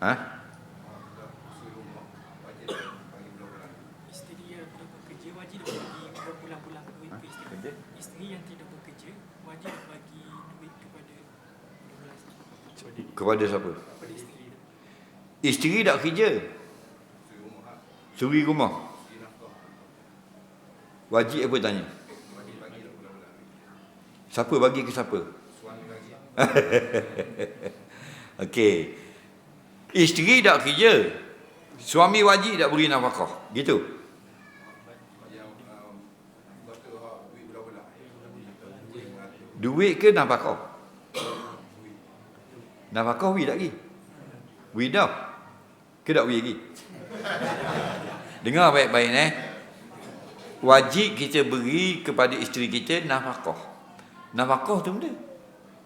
Ha? Isteri yang tidak bekerja wajib bagi berbulan-bulan duit ke isteri. Kerja? Isteri yang tidak bekerja wajib bagi duit kepada 12 Kepada siapa? kepada isteri. Isteri tak kerja. Suri rumah. Wajib apa tanya? Siapa bagi ke siapa? Okey. Isteri tak kerja. Suami wajib tak beri nafkah. Gitu. Duit ke nafkah? Nafkah wi lagi? Wi dah. Ke tak wi lagi? Dengar baik-baik eh. Wajib kita beri kepada isteri kita nafkah. Nafkah tu benda.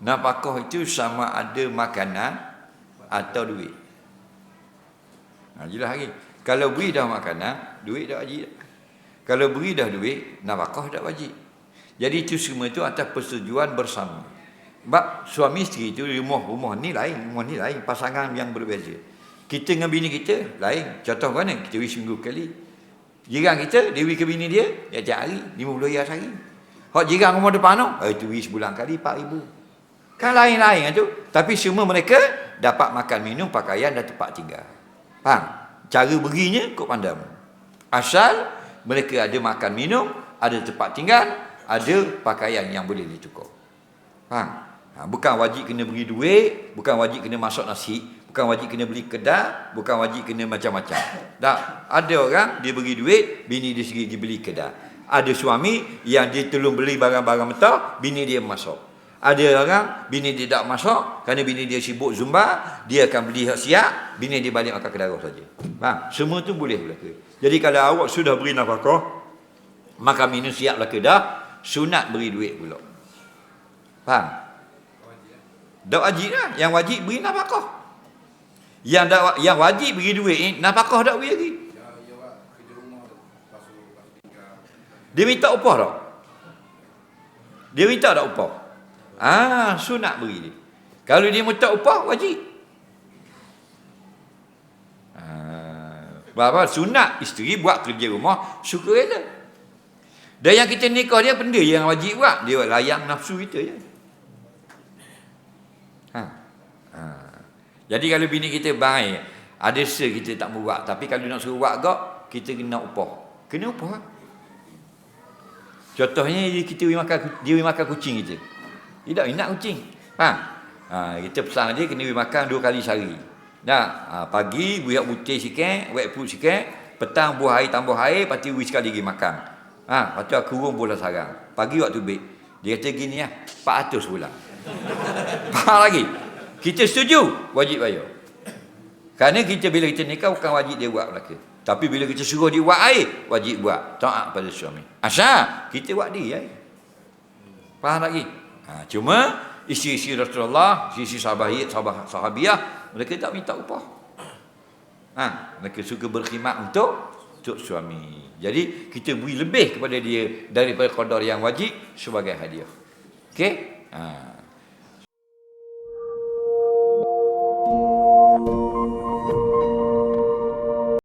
Nafkah itu sama ada makanan atau duit. Ha, jelas lagi. Kalau beri dah makanan, duit dah wajib. Kalau beri dah duit, nafkah tak wajib. Jadi itu semua itu atas persetujuan bersama. Sebab suami isteri itu rumah-rumah ni lain, rumah ni lain, pasangan yang berbeza. Kita dengan bini kita lain. Contoh mana? Kita wis seminggu kali. Jiran kita, dia wis ke bini dia, ya tiap hari, 50 riyal sehari. Hak jiran rumah depan tu, oh, itu wis bulan kali 4000. Kan lain-lain kan tu. Tapi semua mereka dapat makan minum, pakaian dan tempat tinggal. Faham? Cara berinya kau pandam. Asal mereka ada makan minum, ada tempat tinggal, ada pakaian yang boleh ditukar. Faham? Ha, bukan wajib kena beri duit, bukan wajib kena masuk nasi, bukan wajib kena beli kedai, bukan wajib kena macam-macam. Tak, ada orang dia beri duit, bini dia sendiri dia beli kedai. Ada suami yang dia tolong beli barang-barang mentah, bini dia masuk. Ada orang bini dia tak masuk kerana bini dia sibuk zumba, dia akan beli hak siap, bini dia balik makan kedai saja. Faham? Semua tu boleh berlaku. Jadi kalau awak sudah beri nafkah, makan minum siap lah kedah, sunat beri duit pula. Faham? Tak wajib lah. Yang wajib beri nafkah. Yang tak, yang wajib beri duit ni, nafkah tak beri lagi. Dia minta upah tak? Dia minta tak upah? Ah, sunat beri dia. Kalau dia minta upah, wajib. Ah, apa sunat isteri buat kerja rumah suka rela. Dan yang kita nikah dia benda yang wajib buat, dia layang nafsu kita je. Ha. ha. Jadi kalau bini kita baik, ada se kita tak mau buat, tapi kalau nak suruh buat gak, kita kena upah. Kena upah. Contohnya kita beri makan dia makan kucing kita. Tak nak kucing. Ha. ha kita pesan dia kena beri makan dua kali sehari. Nah, ha, pagi buat putih sikit, wet food sikit, petang buah air tambah air, lepas tu sekali lagi makan. Ha, lepas tu aku kurung bola sarang. Pagi waktu beg. Dia kata gini ya, 400 bulan. Faham lagi? Kita setuju, wajib bayar. Kerana kita bila kita nikah bukan wajib dia buat belaka. Tapi bila kita suruh dia buat air, wajib buat. Taat pada suami. Asal kita buat dia air. Faham lagi? Ha, cuma isi-isi Rasulullah, isi sahabat, sahabat sahabiah, mereka tak minta upah. Ha, mereka suka berkhidmat untuk untuk suami. Jadi kita beri lebih kepada dia daripada qadar yang wajib sebagai hadiah. Okey? Ha.